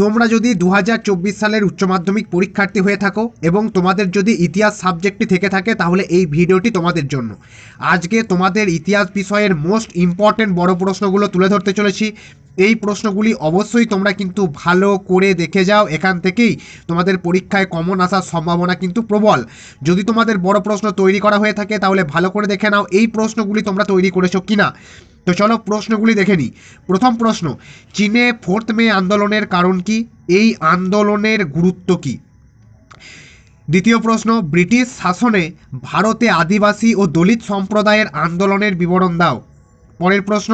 তোমরা যদি দু হাজার চব্বিশ সালের উচ্চ মাধ্যমিক পরীক্ষার্থী হয়ে থাকো এবং তোমাদের যদি ইতিহাস সাবজেক্টটি থেকে থাকে, তাহলে এই ভিডিওটি তোমাদের জন্য। আজকে তোমাদের ইতিহাস বিষয়ের মোস্ট ইম্পর্টেন্ট বড় প্রশ্নগুলো তুলে ধরতে চলেছি। এই প্রশ্নগুলি অবশ্যই তোমরা কিন্তু ভালো করে দেখে যাও। এখান থেকেই তোমাদের পরীক্ষায় কমন আসার সম্ভাবনা কিন্তু প্রবল। যদি তোমাদের বড় প্রশ্ন তৈরি করা হয়ে থাকে, তাহলে ভালো করে দেখে নাও এই প্রশ্নগুলি তোমরা তৈরি করেছ কিনা। তো চলো প্রশ্নগুলি দেখে নিই। প্রথম প্রশ্ন, চীনে ফোর্থ মে আন্দোলনের কারণ কি? এই আন্দোলনের গুরুত্ব কি? দ্বিতীয় প্রশ্ন, ব্রিটিশ শাসনে ভারতে আদিবাসী ও দলিত সম্প্রদায়ের আন্দোলনের বিবরণ দাও। পরের প্রশ্ন,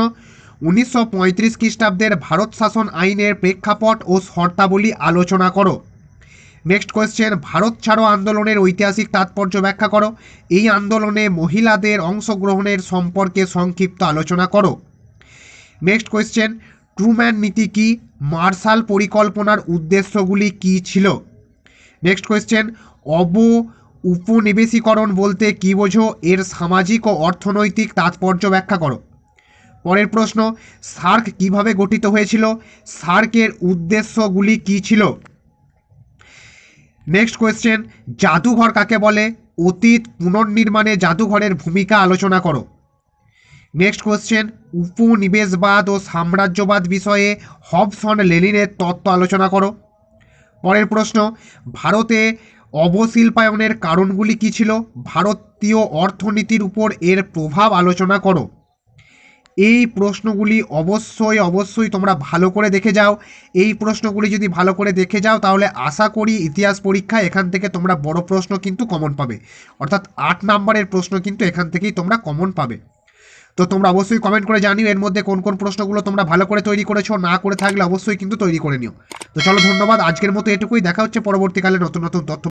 উনিশশো পঁয়ত্রিশ খ্রিস্টাব্দের ভারত শাসন আইনের প্রেক্ষাপট ও শর্তাবলী আলোচনা করো। নেক্সট কোয়েশ্চেন ভারত ছাড়ো আন্দোলনের ঐতিহাসিক তাৎপর্য ব্যাখ্যা করো। এই আন্দোলনে মহিলাদের অংশগ্রহণের সম্পর্কে সংক্ষিপ্ত আলোচনা করো। নেক্সট কোয়েশ্চেন ট্রুম্যান নীতি কি? মার্শাল পরিকল্পনার উদ্দেশ্যগুলি কি ছিল? নেক্সট কোয়েশ্চেন অব উপনিবেশীকরণ বলতে কী বোঝো? এর সামাজিক ও অর্থনৈতিক তাৎপর্য ব্যাখ্যা করো। পরের প্রশ্ন, সার্ক কীভাবে গঠিত হয়েছিল? সার্কের উদ্দেশ্যগুলি কী ছিল? নেক্সট কোয়েশ্চেন জাদুঘর কাকে বলে? অতীত পুনর্নির্মাণে জাদুঘরের ভূমিকা আলোচনা করো। নেক্সট কোয়েশ্চেন উপনিবেশবাদ ও সাম্রাজ্যবাদ বিষয়ে হবসন লেনিনের তত্ত্ব আলোচনা করো। পরের প্রশ্ন, ভারতে অবশিল্পায়নের কারণগুলি কী ছিল? ভারতীয় অর্থনীতির উপর এর প্রভাব আলোচনা করো। এই প্রশ্নগুলি অবশ্যই অবশ্যই তোমরা ভালো করে দেখে যাও। এই প্রশ্নগুলি যদি ভালো করে দেখে যাও, তাহলে আশা করি ইতিহাস পরীক্ষা এখান থেকে তোমরা বড় প্রশ্ন কিন্তু কমন পাবে। অর্থাৎ আট নাম্বারের প্রশ্ন কিন্তু এখান থেকেই তোমরা কমন পাবে। তো তোমরা অবশ্যই কমেন্ট করে জানিও এর মধ্যে কোন কোন প্রশ্নগুলো তোমরা ভালো করে তৈরি করেছ, না করে থাকলে অবশ্যই কিন্তু তৈরি করে নিও। তো চলো ধন্যবাদ, আজকের মতো এটুকুই। দেখা হচ্ছে পরবর্তীকালে নতুন নতুন তথ্য